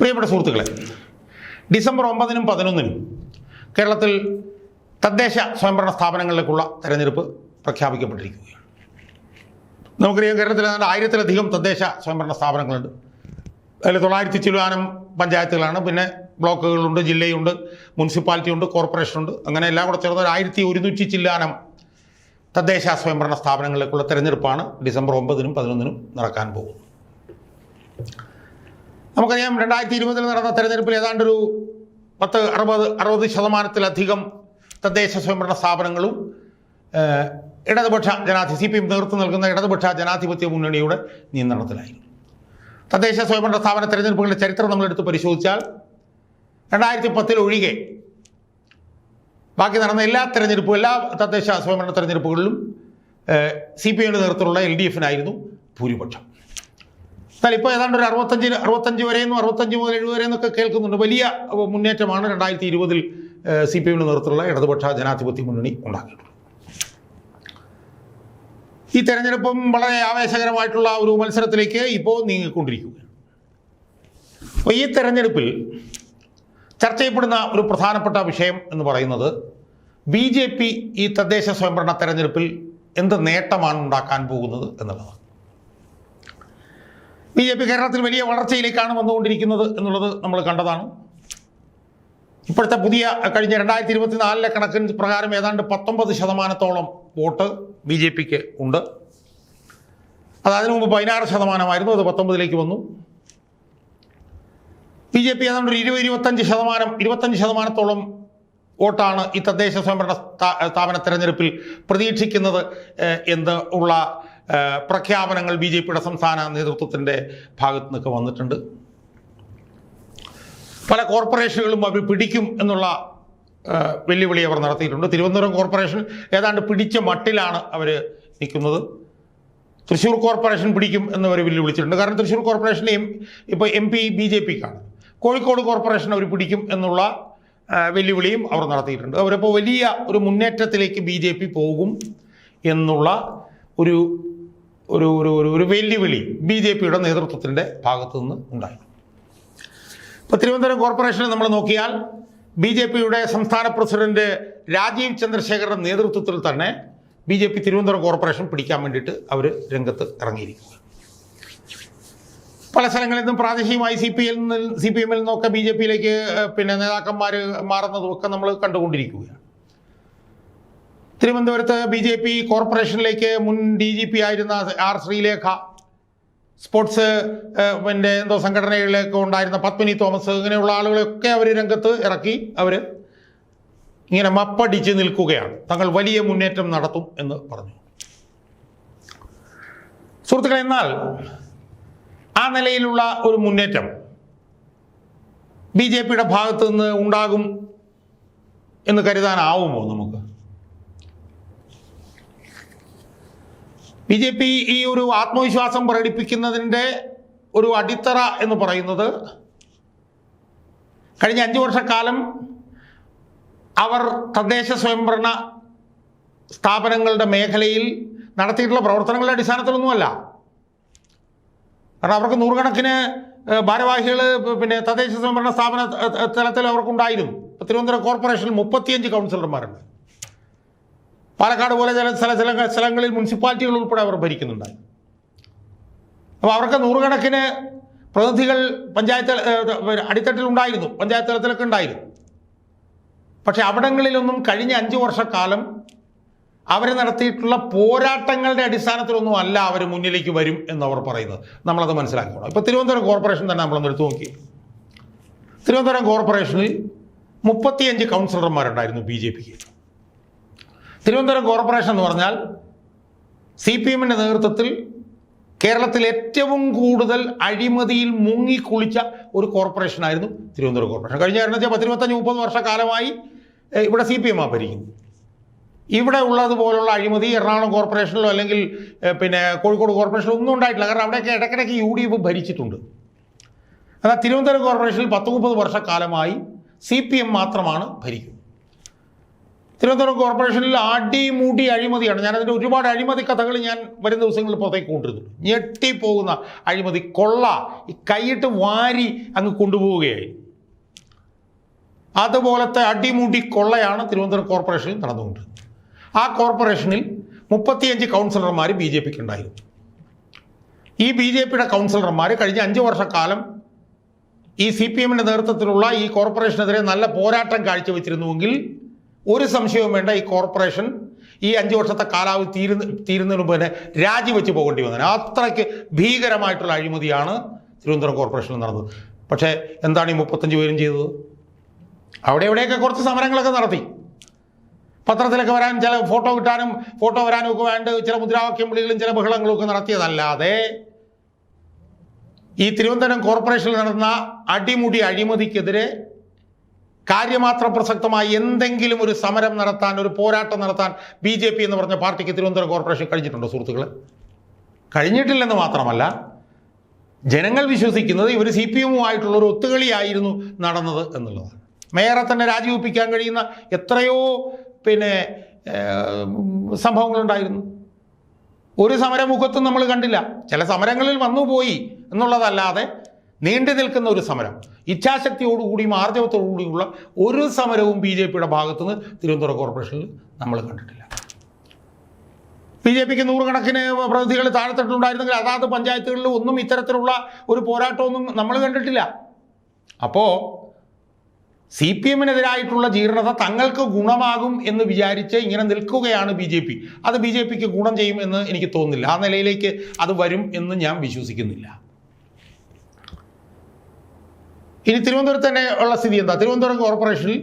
പ്രിയപ്പെട്ട സുഹൃത്തുക്കളെ ഡിസംബർ ഒമ്പതിനും പതിനൊന്നിനും കേരളത്തിൽ തദ്ദേശ സ്വയംഭരണ സ്ഥാപനങ്ങളിലേക്കുള്ള തെരഞ്ഞെടുപ്പ് പ്രഖ്യാപിക്കപ്പെട്ടിരിക്കുകയാണ്. നമുക്കറിയാം കേരളത്തിൽ ഏതാണ്ട് ആയിരത്തിലധികം തദ്ദേശ സ്വയംഭരണ സ്ഥാപനങ്ങളുണ്ട്. അതിൽ തൊള്ളായിരത്തി ചിലവാനം പഞ്ചായത്തുകളാണ്. പിന്നെ ബ്ലോക്കുകളുണ്ട് ജില്ലയുണ്ട് മുനിസിപ്പാലിറ്റി ഉണ്ട് കോർപ്പറേഷൻ ഉണ്ട് അങ്ങനെ എല്ലാം കൂടെ ചേർന്ന് ഒരു ആയിരത്തി ഒരുന്നൂറ്റി ചില്ലാനം തദ്ദേശ സ്വയംഭരണ സ്ഥാപനങ്ങളിലേക്കുള്ള തെരഞ്ഞെടുപ്പാണ് ഡിസംബർ ഒമ്പതിനും പതിനൊന്നിനും നടക്കാൻ പോകുന്നത്. നമുക്കറിയാം രണ്ടായിരത്തി ഇരുപതിൽ നടന്ന തെരഞ്ഞെടുപ്പിൽ ഏതാണ്ടൊരു പത്ത് അറുപത് അറുപത് ശതമാനത്തിലധികം തദ്ദേശ സ്വയംഭരണ സ്ഥാപനങ്ങളും ഇടതുപക്ഷ ജനാധി സി പി എം നേതൃത്വം നൽകുന്ന ഇടതുപക്ഷ ജനാധിപത്യ മുന്നണിയുടെ നിയന്ത്രണത്തിലായിരുന്നു. തദ്ദേശ സ്വയംഭരണ സ്ഥാപന തെരഞ്ഞെടുപ്പുകളുടെ ചരിത്രം നമ്മളെടുത്ത് പരിശോധിച്ചാൽ രണ്ടായിരത്തി പത്തിൽ ഒഴികെ ബാക്കി നടന്ന എല്ലാ തെരഞ്ഞെടുപ്പും എല്ലാ തദ്ദേശ സ്വയംഭരണ തെരഞ്ഞെടുപ്പുകളിലും സി പി ഐയുടെ നേതൃത്വത്തിലുള്ള എൽ ഡി എഫിനായിരുന്നു ഭൂരിപക്ഷം. എന്നാൽ ഇപ്പോൾ ഏതാണ്ട് ഒരു അറുപത്തഞ്ച് അറുപത്തഞ്ച് വരെയെന്നും അറുപത്തഞ്ച് മുതൽ എഴുപത് വരെ എന്നൊക്കെ കേൾക്കുന്നുണ്ട്. വലിയ മുന്നേറ്റമാണ് രണ്ടായിരത്തി ഇരുപതിൽ സി പി എമ്മിന്റെ നേതൃത്വത്തിലുള്ള ഇടതുപക്ഷ ജനാധിപത്യ മുന്നണി ഉണ്ടാക്കിയിട്ടുള്ളത് ഈ തെരഞ്ഞെടുപ്പും വളരെ ആവേശകരമായിട്ടുള്ള ഒരു മത്സരത്തിലേക്ക് ഇപ്പോൾ നീങ്ങിക്കൊണ്ടിരിക്കുകയാണ്. അപ്പോൾ ഈ തെരഞ്ഞെടുപ്പിൽ ചർച്ച ചെയ്യപ്പെടുന്ന ഒരു പ്രധാനപ്പെട്ട വിഷയം എന്ന് പറയുന്നത് ബി ജെ പി ഈ തദ്ദേശ സ്വയംഭരണ തെരഞ്ഞെടുപ്പിൽ എന്ത് നേട്ടമാണ് ഉണ്ടാക്കാൻ പോകുന്നത് എന്നുള്ളതാണ്. ബി ജെ പി കേരളത്തിൽ വലിയ വളർച്ചയിലേക്കാണ് വന്നുകൊണ്ടിരിക്കുന്നത് എന്നുള്ളത് നമ്മൾ കണ്ടതാണ്. ഇപ്പോഴത്തെ പുതിയ കഴിഞ്ഞ രണ്ടായിരത്തി ഇരുപത്തിനാലിലെ കണക്കിന് പ്രകാരം ഏതാണ്ട് പത്തൊമ്പത് ശതമാനത്തോളം വോട്ട് ബി ജെ പിക്ക് ഉണ്ട്. അത് അതിനു മുമ്പ് പതിനാറ് ശതമാനമായിരുന്നു അത് പത്തൊമ്പതിലേക്ക് വന്നു. ബി ജെ പി ഏതാണ്ട് ഒരു ഇരുപത് ഇരുപത്തഞ്ച് ശതമാനം ഇരുപത്തഞ്ച് ശതമാനത്തോളം വോട്ടാണ് ഈ തദ്ദേശ സ്വയംഭരണ സ്ഥാ- സ്ഥാപന തെരഞ്ഞെടുപ്പിൽ പ്രതീക്ഷിക്കുന്നത് എന്ന് ഉള്ള പ്രഖ്യാപനങ്ങൾ ബി ജെ പിയുടെ സംസ്ഥാന നേതൃത്വത്തിന്റെ ഭാഗത്തു നിന്നൊക്കെ വന്നിട്ടുണ്ട്. പല കോർപ്പറേഷനുകളും അവർ പിടിക്കും എന്നുള്ള വെല്ലുവിളി അവർ നടത്തിയിട്ടുണ്ട്. തിരുവനന്തപുരം കോർപ്പറേഷൻ ഏതാണ്ട് പിടിച്ച മട്ടിലാണ് അവർ നിൽക്കുന്നത്. തൃശ്ശൂർ കോർപ്പറേഷൻ പിടിക്കും എന്നവർ വെല്ലുവിളിച്ചിട്ടുണ്ട്. കാരണം തൃശ്ശൂർ കോർപ്പറേഷന്റെ എം ഇപ്പോൾ എം പി ബി ജെ പിക്കാണ് കോഴിക്കോട് കോർപ്പറേഷൻ അവർ പിടിക്കും എന്നുള്ള വെല്ലുവിളിയും അവർ നടത്തിയിട്ടുണ്ട്. അവരിപ്പോൾ വലിയ ഒരു മുന്നേറ്റത്തിലേക്ക് ബി പോകും എന്നുള്ള ഒരു ഒരു ഒരു ഒരു വെല്ലുവിളി ബി ജെ പിയുടെ നേതൃത്വത്തിന്റെ ഭാഗത്തു നിന്ന് ഉണ്ടായി. ഇപ്പോൾ തിരുവനന്തപുരം കോർപ്പറേഷനെ നമ്മൾ നോക്കിയാൽ ബി ജെ പിയുടെ സംസ്ഥാന പ്രസിഡന്റ് രാജീവ് ചന്ദ്രശേഖരുടെ നേതൃത്വത്തിൽ തന്നെ B J P Thiruvananthapuram corporation പിടിക്കാൻ വേണ്ടിയിട്ട് അവർ രംഗത്ത് ഇറങ്ങിയിരിക്കുക പല സ്ഥലങ്ങളിൽ നിന്നും പ്രാദേശികമായി C P L C P എമ്മിൽ നിന്നൊക്കെ ബി ജെ പിയിലേക്ക് പിന്നെ നേതാക്കന്മാർ മാറുന്നതുമൊക്കെ നമ്മൾ കണ്ടുകൊണ്ടിരിക്കുകയാണ്. തിരുവനന്തപുരത്ത് ബി ജെ പി കോർപ്പറേഷനിലേക്ക് മുൻ ഡി ജി പി ആയിരുന്ന ആർ ശ്രീലേഖ സ്പോർട്സ് പിന്നെ എന്തോ സംഘടനകളിലൊക്കെ ഉണ്ടായിരുന്ന പത്മിനി തോമസ് ഇങ്ങനെയുള്ള ആളുകളെയൊക്കെ അവർ രംഗത്ത് ഇറക്കി അവർ ഇങ്ങനെ മപ്പടിച്ച് നിൽക്കുകയാണ്. തങ്ങൾ വലിയ മുന്നേറ്റം നടത്തും എന്ന് പറഞ്ഞു. സുഹൃത്തുക്കളെ എന്നാൽ ആ നിലയിലുള്ള ഒരു മുന്നേറ്റം ബി ജെ പിയുടെ ഭാഗത്തു നിന്ന് ഉണ്ടാകും എന്ന് കരുതാനാവുമോ നമുക്ക്? ബി ജെ പി ഈ ഒരു ആത്മവിശ്വാസം പ്രകടിപ്പിക്കുന്നതിന്റെ ഒരു അടിത്തറ എന്ന് പറയുന്നത് കഴിഞ്ഞ അഞ്ച് വർഷക്കാലം അവർ തദ്ദേശ സ്വയംഭരണ സ്ഥാപനങ്ങളുടെ മേഖലയിൽ നടത്തിയിട്ടുള്ള പ്രവർത്തനങ്ങളുടെ അടിസ്ഥാനത്തിലൊന്നുമല്ല. കാരണം അവർക്ക് നൂറുകണക്കിന് ഭാരവാഹികൾ പിന്നെ തദ്ദേശ സ്വയംഭരണ സ്ഥാപന തലത്തിൽ അവർക്കുണ്ടായിരുന്നു. തിരുവനന്തപുരം കോർപ്പറേഷനിൽ മുപ്പത്തിയഞ്ച് കൗൺസിലർമാരുണ്ട്. പാലക്കാട് പോലെ ചില സ്ഥല സ്ഥല സ്ഥലങ്ങളിൽ മുനിസിപ്പാലിറ്റികൾ ഉൾപ്പെടെ അവർ ഭരിക്കുന്നുണ്ടായി അപ്പോൾ അവർക്ക് നൂറുകണക്കിന് പ്രതിനിധികൾ പഞ്ചായത്ത് അടിത്തട്ടിൽ ഉണ്ടായിരുന്നു. പഞ്ചായത്ത് തലത്തിലൊക്കെ ഉണ്ടായിരുന്നു. പക്ഷെ അവിടങ്ങളിലൊന്നും കഴിഞ്ഞ അഞ്ച് വർഷക്കാലം അവർ നടത്തിയിട്ടുള്ള പോരാട്ടങ്ങളുടെ അടിസ്ഥാനത്തിലൊന്നും അല്ല അവർ മുന്നിലേക്ക് വരും എന്നവർ പറയുന്നത്. നമ്മളത് മനസ്സിലാക്കണം. ഇപ്പോൾ തിരുവനന്തപുരം കോർപ്പറേഷൻ തന്നെ നമ്മളൊന്ന് എടുത്തു നോക്കി. തിരുവനന്തപുരം കോർപ്പറേഷനിൽ മുപ്പത്തിയഞ്ച് കൗൺസിലർമാരുണ്ടായിരുന്നു ബി ജെ പിക്ക്. തിരുവനന്തപുരം കോർപ്പറേഷൻ എന്ന് പറഞ്ഞാൽ സി പി എമ്മിന്റെ നേതൃത്വത്തിൽ കേരളത്തിൽ ഏറ്റവും കൂടുതൽ അഴിമതിയിൽ മുങ്ങിക്കുളിച്ച ഒരു കോർപ്പറേഷനായിരുന്നു തിരുവനന്തപുരം കോർപ്പറേഷൻ. കഴിഞ്ഞ കാരണം വെച്ചാൽ പത്തിരുപത്തഞ്ച് മുപ്പത് വർഷക്കാലമായി ഇവിടെ സി പി എം ആ ഭരിക്കുന്നു. ഇവിടെ ഉള്ളതുപോലുള്ള അഴിമതി എറണാകുളം കോർപ്പറേഷനിലോ അല്ലെങ്കിൽ പിന്നെ കോഴിക്കോട് കോർപ്പറേഷനിലോ ഒന്നും ഉണ്ടായിട്ടില്ല. കാരണം അവിടെയൊക്കെ ഇടയ്ക്കിടയ്ക്ക് യു ഡി എഫ് ഭരിച്ചിട്ടുണ്ട്. എന്നാൽ തിരുവനന്തപുരം കോർപ്പറേഷനിൽ പത്ത് മുപ്പത് വർഷക്കാലമായി സി പി എം മാത്രമാണ് ഭരിക്കുന്നത്. തിരുവനന്തപുരം കോർപ്പറേഷനിൽ അടിമുടി അഴിമതിയാണ്. ഞാനതിന്റെ ഒരുപാട് അഴിമതി കഥകൾ ഞാൻ വരും ദിവസങ്ങളിൽ പുറത്തേക്ക് കൊണ്ടിരുന്നു ഞെട്ടിപ്പോകുന്ന അഴിമതി കൊള്ള ഈ കൈയിട്ട് വാരി അങ്ങ് കൊണ്ടുപോവുകയായി. അതുപോലത്തെ അടിമൂടി കൊള്ളയാണ് തിരുവനന്തപുരം കോർപ്പറേഷനിൽ നടന്നുകൊണ്ടിരുന്നത്. ആ കോർപ്പറേഷനിൽ മുപ്പത്തിയഞ്ച് കൗൺസിലർമാർ ബി ജെ പിക്ക് ഉണ്ടായിരുന്നു. ഈ ബി ജെ പിയുടെ കൗൺസിലർമാർ കഴിഞ്ഞ അഞ്ച് വർഷക്കാലം ഈ സി പി എമ്മിന്റെ നേതൃത്വത്തിലുള്ള ഈ കോർപ്പറേഷനെതിരെ നല്ല പോരാട്ടം കാഴ്ചവെച്ചിരുന്നുവെങ്കിൽ ഒരു സംശയവും വേണ്ട. ഈ കോർപ്പറേഷൻ ഈ അഞ്ച് വർഷത്തെ കാലാവധി തീരുന്ന തീരുന്നതിന് മുമ്പ് തന്നെ രാജിവെച്ച് പോകേണ്ടി വന്നത് അത്രയ്ക്ക് ഭീകരമായിട്ടുള്ള അഴിമതിയാണ് തിരുവനന്തപുരം കോർപ്പറേഷനിൽ നടന്നത്. പക്ഷേ എന്താണ് ഈ മുപ്പത്തഞ്ച് പേരും ചെയ്തത്? അവിടെ എവിടെയൊക്കെ കുറച്ച് സമരങ്ങളൊക്കെ നടത്തി. പത്രത്തിലൊക്കെ വരാൻ ചില ഫോട്ടോ കിട്ടാനും ഫോട്ടോ വരാനും ഒക്കെ വേണ്ട ചില മുദ്രാവാക്യം വിളികളും ചില ബഹളങ്ങളും ഒക്കെ നടത്തിയതല്ലാതെ ഈ തിരുവനന്തപുരം കോർപ്പറേഷനിൽ നടന്ന അടിമുടി അഴിമതിക്കെതിരെ കാര്യമാത്ര പ്രസക്തമായി എന്തെങ്കിലും ഒരു സമരം നടത്താൻ ഒരു പോരാട്ടം നടത്താൻ ബി ജെ പി എന്ന് പറഞ്ഞ പാർട്ടിക്ക് തിരുവനന്തപുരം കോർപ്പറേഷൻ കഴിഞ്ഞിട്ടുണ്ടോ സുഹൃത്തുക്കളെ? കഴിഞ്ഞിട്ടില്ലെന്ന് മാത്രമല്ല ജനങ്ങൾ വിശ്വസിക്കുന്നത് ഇവർ സി പി എമ്മുമായിട്ടുള്ള ഒരു ഒത്തുകളിയായിരുന്നു നടന്നത് എന്നുള്ളതാണ്. മേയറെ തന്നെ രാജിവെപ്പിക്കാൻ കഴിയുന്ന എത്രയോ പിന്നെ സംഭവങ്ങളുണ്ടായിരുന്നു. ഒരു സമരമുഖത്തും നമ്മൾ കണ്ടില്ല. ചില സമരങ്ങളിൽ വന്നു പോയി എന്നുള്ളതല്ലാതെ നീണ്ടു നിൽക്കുന്ന ഒരു സമരം. ഇച്ഛാശക്തിയോടുകൂടിയും ആർജവത്തോടുകൂടിയുള്ള ഒരു സമരവും ബി ജെ പിയുടെ ഭാഗത്തുനിന്ന് തിരുവനന്തപുരം കോർപ്പറേഷനിൽ നമ്മൾ കണ്ടിട്ടില്ല. ബി ജെ പിക്ക് നൂറുകണക്കിന് പ്രതിനിധികൾ താഴ്ത്തിട്ടുണ്ടായിരുന്നെങ്കിൽ അതാത് പഞ്ചായത്തുകളിൽ ഒന്നും ഇത്തരത്തിലുള്ള ഒരു പോരാട്ടമൊന്നും നമ്മൾ കണ്ടിട്ടില്ല. അപ്പോൾ സി പി എമ്മിനെതിരായിട്ടുള്ള ജീർണത തങ്ങൾക്ക് ഗുണമാകും എന്ന് വിചാരിച്ച് ഇങ്ങനെ നിൽക്കുകയാണ് ബി ജെ പി. അത് ബി ജെ പിക്ക് ഗുണം ചെയ്യുമെന്ന് എനിക്ക് തോന്നുന്നില്ല. ആ നിലയിലേക്ക് അത് വരും എന്ന് ഞാൻ വിശ്വസിക്കുന്നില്ല. ഇനി തിരുവനന്തപുരത്ത് തന്നെ ഉള്ള സ്ഥിതി എന്താ? തിരുവനന്തപുരം കോർപ്പറേഷനിൽ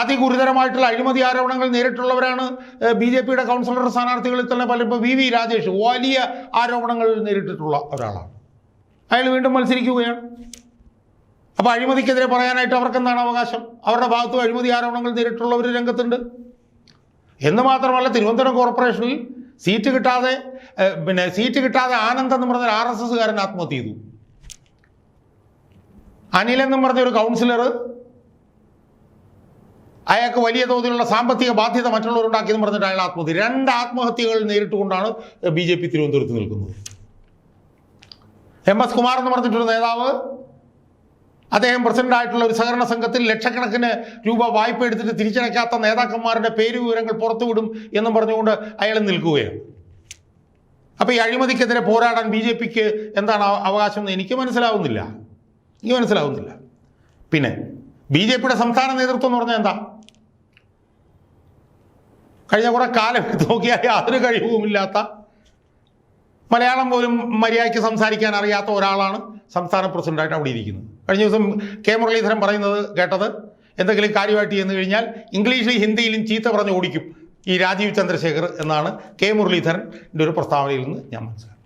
അതിഗുരുതരമായിട്ടുള്ള അഴിമതി ആരോപണങ്ങൾ നേരിട്ടുള്ളവരാണ് ബി ജെ പിയുടെ കൗൺസിലർ സ്ഥാനാർത്ഥികളിൽ തന്നെ പല ഇപ്പോൾ വി വി രാജേഷ് വലിയ ആരോപണങ്ങൾ നേരിട്ടിട്ടുള്ള ഒരാളാണ്. അയാൾ വീണ്ടും മത്സരിക്കുകയാണ്. അപ്പോൾ അഴിമതിക്കെതിരെ പറയാനായിട്ട് അവർക്ക് എന്താണ് അവകാശം? അവരുടെ ഭാഗത്തും അഴിമതി ആരോപണങ്ങൾ നേരിട്ടുള്ളവർ രംഗത്തുണ്ട്. എന്ന് മാത്രമല്ല തിരുവനന്തപുരം കോർപ്പറേഷനിൽ സീറ്റ് കിട്ടാതെ പിന്നെ സീറ്റ് കിട്ടാതെ ആനന്ദ് എന്ന് പറഞ്ഞ ആർ എസ് എസ്സുകാരൻ ആത്മഹത്യ ചെയ്തു. അനിൽ എന്നും പറഞ്ഞ ഒരു കൗൺസിലർ അയാൾക്ക് വലിയ തോതിലുള്ള സാമ്പത്തിക ബാധ്യത മറ്റുള്ളവരുണ്ടാക്കിയെന്ന് പറഞ്ഞിട്ട് അയാൾ ആത്മഹത്യ രണ്ട് ആത്മഹത്യകൾ നേരിട്ടുകൊണ്ടാണ് ബി ജെ പി തിരുവനന്തപുരത്ത് നിൽക്കുന്നത്. എം എസ് കുമാർ എന്ന് പറഞ്ഞിട്ടൊരു നേതാവ് അദ്ദേഹം പ്രസിഡന്റ് ആയിട്ടുള്ള ഒരു സഹകരണ സംഘത്തിൽ ലക്ഷക്കണക്കിന് രൂപ വായ്പ എടുത്തിട്ട് തിരിച്ചടയ്ക്കാത്ത നേതാക്കന്മാരുടെ പേര് വിവരങ്ങൾ പുറത്തുവിടും എന്നും പറഞ്ഞുകൊണ്ട് അയാൾ നിൽക്കുകയാണ്. അപ്പോൾ ഈ അഴിമതിക്കെതിരെ പോരാടാൻ ബി ജെ പിക്ക് എന്താണ് അവ- അവകാശം എന്ന് എനിക്ക് മനസ്സിലാവുന്നില്ല. എനിക്ക് മനസ്സിലാവുന്നില്ല. പിന്നെ ബി ജെ പിയുടെ സംസ്ഥാന നേതൃത്വം എന്ന് പറഞ്ഞാൽ എന്താ? കഴിഞ്ഞ കുറെ കാലം നോക്കിയാൽ യാതൊരു കഴിവുമില്ലാത്ത മലയാളം പോലും മര്യാദയ്ക്ക് സംസാരിക്കാൻ അറിയാത്ത ഒരാളാണ് സംസ്ഥാന പ്രസിഡന്റായിട്ട് അവിടെ ഇരിക്കുന്നത്. കഴിഞ്ഞ ദിവസം കെ മുരളീധരൻ പറയുന്നത് കേട്ടത് എന്തെങ്കിലും കാര്യമായിട്ട് ചെന്ന് കഴിഞ്ഞാൽ ഇംഗ്ലീഷിൽ ഹിന്ദിയിലും ചീത്ത പറഞ്ഞ് ഓടിക്കും ഈ രാജീവ് ചന്ദ്രശേഖർ എന്നാണ് കെ മുരളീധരന്റെ ഒരു പ്രസ്താവനയിൽ നിന്ന് ഞാൻ മനസ്സിലാക്കി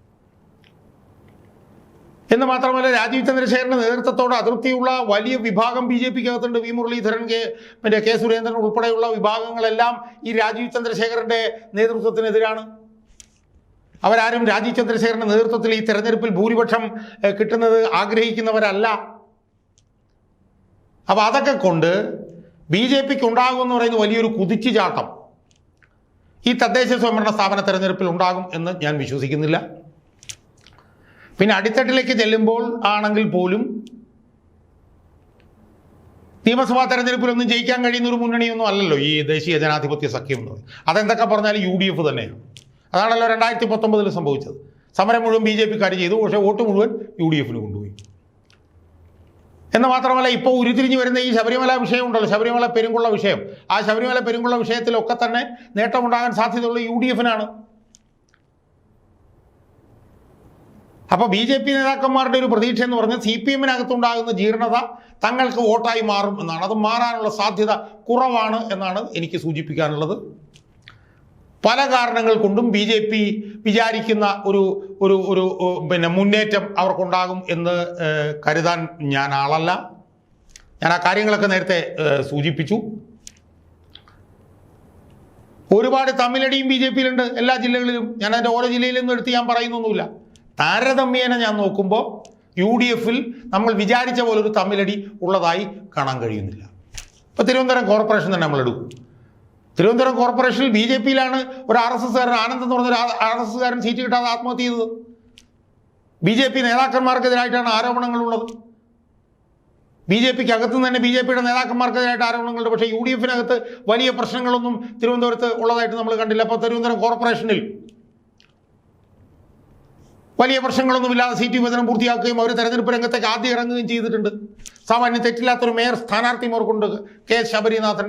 എന്ന് മാത്രമല്ല രാജീവ് ചന്ദ്രശേഖരന്റെ നേതൃത്വത്തോട് അതൃപ്തിയുള്ള വലിയ വിഭാഗം ബി ജെ പിക്ക് അകത്തുണ്ട് വി മുരളീധരൻ കെ മറ്റേ കെ സുരേന്ദ്രൻ ഉൾപ്പെടെയുള്ള വിഭാഗങ്ങളെല്ലാം ഈ രാജീവ് ചന്ദ്രശേഖരന്റെ നേതൃത്വത്തിനെതിരാണ്. അവരാരും രാജീവ് ചന്ദ്രശേഖരന്റെ നേതൃത്വത്തിൽ ഈ തെരഞ്ഞെടുപ്പിൽ ഭൂരിപക്ഷം കിട്ടുന്നത് ആഗ്രഹിക്കുന്നവരല്ല. അപ്പോൾ അതൊക്കെ കൊണ്ട് ബി ജെ പിക്ക് ഉണ്ടാകുമെന്ന് പറയുന്ന വലിയൊരു കുതിച്ചുചാട്ടം. ഈ തദ്ദേശ സ്വയംഭരണ സ്ഥാപന തെരഞ്ഞെടുപ്പിൽ ഉണ്ടാകും എന്ന് ഞാൻ വിശ്വസിക്കുന്നില്ല. പിന്നെ അടിത്തട്ടിലേക്ക് ചെല്ലുമ്പോൾ ആണെങ്കിൽ പോലും നിയമസഭാ തെരഞ്ഞെടുപ്പിലൊന്നും ജയിക്കാൻ കഴിയുന്ന ഒരു മുന്നണിയൊന്നും അല്ലല്ലോ ഈ ദേശീയ ജനാധിപത്യ സഖ്യം എന്ന് പറയുന്നത്. അതെന്തൊക്കെ പറഞ്ഞാലും യു ഡി എഫ് തന്നെയാണ്. അതാണല്ലോ രണ്ടായിരത്തി പത്തൊമ്പതിൽ സംഭവിച്ചത്. സമരം മുഴുവൻ ബി ജെ പിക്കാർ ചെയ്തു പക്ഷേ വോട്ട് മുഴുവൻ യു ഡി എഫിന് കൊണ്ടുപോയി. എന്ന് മാത്രമല്ല ഇപ്പോൾ ഉരുത്തിരിഞ്ഞ് വരുന്ന ഈ ശബരിമല വിഷയം ഉണ്ടല്ലോ ശബരിമല പെരുങ്കുള്ള വിഷയം. ആ ശബരിമല പെരുങ്കുള്ള വിഷയത്തിലൊക്കെ തന്നെ നേട്ടമുണ്ടാകാൻ സാധ്യതയുള്ള യു ഡി എഫിനാണ് അപ്പോൾ ബി ജെ പി നേതാക്കന്മാരുടെ ഒരു പ്രതീക്ഷ എന്ന് പറഞ്ഞാൽ സി പി എമ്മിനകത്തുണ്ടാകുന്ന ജീർണത തങ്ങൾക്ക് വോട്ടായി മാറും എന്നാണ്. അത് മാറാനുള്ള സാധ്യത കുറവാണ് എന്നാണ് എനിക്ക് സൂചിപ്പിക്കാനുള്ളത്. പല കാരണങ്ങൾ കൊണ്ടും ബി ജെ പി വിചാരിക്കുന്ന ഒരു ഒരു ഒരു പിന്നെ മുന്നേറ്റം അവർക്കുണ്ടാകും എന്ന് കരുതാൻ ഞാൻ ആളല്ല. ഞാൻ ആ കാര്യങ്ങളൊക്കെ നേരത്തെ സൂചിപ്പിച്ചു. ഒരുപാട് തമ്മിലടിയും ബി ജെ പിയിലുണ്ട്. എല്ലാ ജില്ലകളിലും. ഞാൻ അതിന്റെ ഓരോ ജില്ലയിൽ നിന്നും എടുത്ത് ഞാൻ പറയുന്നൊന്നുമില്ല. താരതമ്യേന ഞാൻ നോക്കുമ്പോൾ യു ഡി എഫിൽ നമ്മൾ വിചാരിച്ച പോലെ ഒരു തമ്മിലടി ഉള്ളതായി കാണാൻ കഴിയുന്നില്ല. ഇപ്പോൾ തിരുവനന്തപുരം കോർപ്പറേഷൻ തന്നെ നമ്മൾ എടുക്കും. തിരുവനന്തപുരം കോർപ്പറേഷനിൽ ബി ജെ പിയിലാണ് ഒരു ആർ എസ് എസ്കാരൻ ആനന്ദ് എന്ന് പറഞ്ഞൊരു ആർ എസ് എസ്കാരൻ സീറ്റ് കിട്ടാതെ ആത്മഹത്യ ചെയ്തത്. ബി ജെ പി നേതാക്കന്മാർക്കെതിരായിട്ടാണ് ആരോപണങ്ങളുള്ളത്. ബി ജെ പിക്ക് അകത്ത് തന്നെ ബി ജെ പിയുടെ നേതാക്കന്മാർക്കെതിരായിട്ട് ആരോപണങ്ങളുണ്ട്. പക്ഷേ യു ഡി എഫിനകത്ത് വലിയ പ്രശ്നങ്ങളൊന്നും തിരുവനന്തപുരത്ത് ഉള്ളതായിട്ട് നമ്മൾ കണ്ടില്ല. അപ്പോൾ തിരുവനന്തപുരം കോർപ്പറേഷനിൽ വലിയ പ്രശ്നങ്ങളൊന്നുമില്ലാതെ സീറ്റ് വിഭജനം പൂർത്തിയാക്കുകയും അവർ തെരഞ്ഞെടുപ്പ് രംഗത്തേക്ക് ആദ്യം ഇറങ്ങുകയും ചെയ്തിട്ടുണ്ട്. സാമാന്യം തെറ്റില്ലാത്തൊരു മേയർ സ്ഥാനാർത്ഥിമാർക്കുണ്ട് കെ എസ് ശബരിനാഥൻ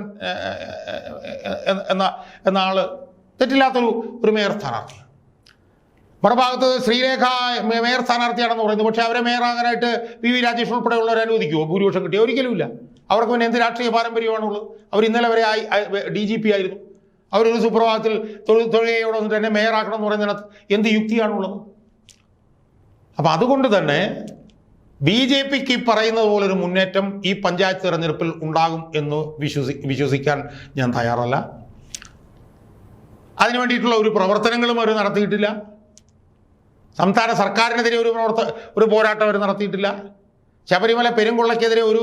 എന്ന എന്ന ആൾ തെറ്റില്ലാത്തൊരു ഒരു മേയർ സ്ഥാനാർത്ഥി. മറുഭാഗത്ത് ശ്രീരേഖ മേയർ സ്ഥാനാർത്ഥിയാണെന്ന് പറയുന്നു. പക്ഷേ അവരെ മേയറാകാനായിട്ട് പി വി രാജേഷ് ഉൾപ്പെടെയുള്ളവർ അനുവദിക്കുമോ ഭൂരിപക്ഷം കിട്ടിയോ? ഒരിക്കലുമില്ല. അവർക്ക് പിന്നെ എന്ത് രാഷ്ട്രീയ പാരമ്പര്യമാണുള്ളത്? അവർ ഇന്നലെ വരെ ആയി ഡി ജി പി ആയിരുന്നു. അവരൊരു സുപ്രഭാതത്തിൽ തൊഴിൽ തൊഴിലോടെ വന്നിട്ട് എന്നെ മേയറാക്കണം എന്ന് പറയുന്നതിനകത്ത് എന്ത് യുക്തിയാണുള്ളത്? അപ്പം അതുകൊണ്ട് തന്നെ ബി ജെ പിക്ക് ഈ പറയുന്നത് പോലൊരു മുന്നേറ്റം ഈ പഞ്ചായത്ത് തിരഞ്ഞെടുപ്പിൽ ഉണ്ടാകും എന്ന് വിശ്വസി വിശ്വസിക്കാൻ ഞാൻ തയ്യാറല്ല. അതിനു വേണ്ടിയിട്ടുള്ള ഒരു പ്രവർത്തനങ്ങളും അവർ നടത്തിയിട്ടില്ല. സംസ്ഥാന സർക്കാരിനെതിരെ ഒരു പ്രവർത്ത ഒരു പോരാട്ടം അവർ നടത്തിയിട്ടില്ല. ശബരിമല പെരുങ്കൊള്ളയ്ക്കെതിരെ ഒരു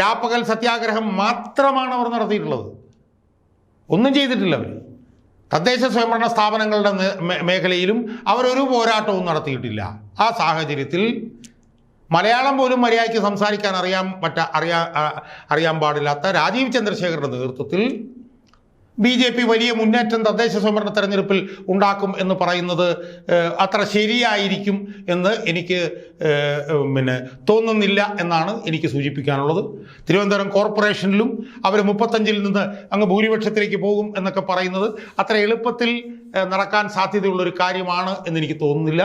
രാപ്പകൽ സത്യാഗ്രഹം മാത്രമാണ് അവർ നടത്തിയിട്ടുള്ളത്. ഒന്നും ചെയ്തിട്ടില്ല അവർ. തദ്ദേശ സ്വയംഭരണ സ്ഥാപനങ്ങളുടെ മേഖലയിലും അവരൊരു പോരാട്ടവും നടത്തിയിട്ടില്ല. ആ സാഹചര്യത്തിൽ മലയാളം പോലും മര്യാദയ്ക്ക് സംസാരിക്കാൻ അറിയാൻ പറ്റ അറിയാ അറിയാൻ പാടില്ലാത്ത രാജീവ് ചന്ദ്രശേഖരുടെ നേതൃത്വത്തിൽ ബി ജെ പി വലിയ മുന്നേറ്റം തദ്ദേശ സ്വയംഭരണ തെരഞ്ഞെടുപ്പിൽ ഉണ്ടാക്കും എന്ന് പറയുന്നത് അത്ര ശരിയായിരിക്കും എന്ന് എനിക്ക് പിന്നെ തോന്നുന്നില്ല എന്നാണ് എനിക്ക് സൂചിപ്പിക്കാനുള്ളത്. തിരുവനന്തപുരം കോർപ്പറേഷനിലും അവർ മുപ്പത്തഞ്ചിൽ നിന്ന് അങ്ങ് ഭൂരിപക്ഷത്തിലേക്ക് പോകും എന്നൊക്കെ പറയുന്നത് അത്ര എളുപ്പത്തിൽ നടക്കാൻ സാധ്യതയുള്ളൊരു കാര്യമാണ് എന്നെനിക്ക് തോന്നുന്നില്ല.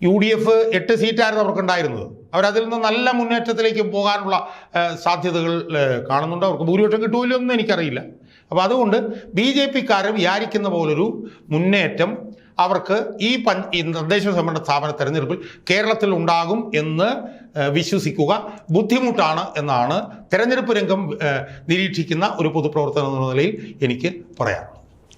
യു ഡി എഫ് എട്ട് സീറ്റായിരുന്നു അവർക്കുണ്ടായിരുന്നത്. അവരതിൽ നിന്ന് നല്ല മുന്നേറ്റത്തിലേക്ക് പോകാനുള്ള സാധ്യതകൾ കാണുന്നുണ്ട്. അവർക്ക് ഭൂരിപക്ഷം കിട്ടുമല്ലോ എന്ന് എനിക്കറിയില്ല. അപ്പോൾ അതുകൊണ്ട് ബി ജെ പിക്കാർ വിചാരിക്കുന്ന പോലൊരു മുന്നേറ്റം അവർക്ക് ഈ പഞ്ച ഈ നിർദ്ദേശ സംവരണ സ്ഥാപന തെരഞ്ഞെടുപ്പിൽ കേരളത്തിൽ ഉണ്ടാകും എന്ന് വിശ്വസിക്കുക. ബുദ്ധിമുട്ടാണ് എന്നാണ് തെരഞ്ഞെടുപ്പ് രംഗം നിരീക്ഷിക്കുന്ന ഒരു പൊതുപ്രവർത്തനം എന്ന നിലയിൽ എനിക്ക് പറയാനുള്ളത്.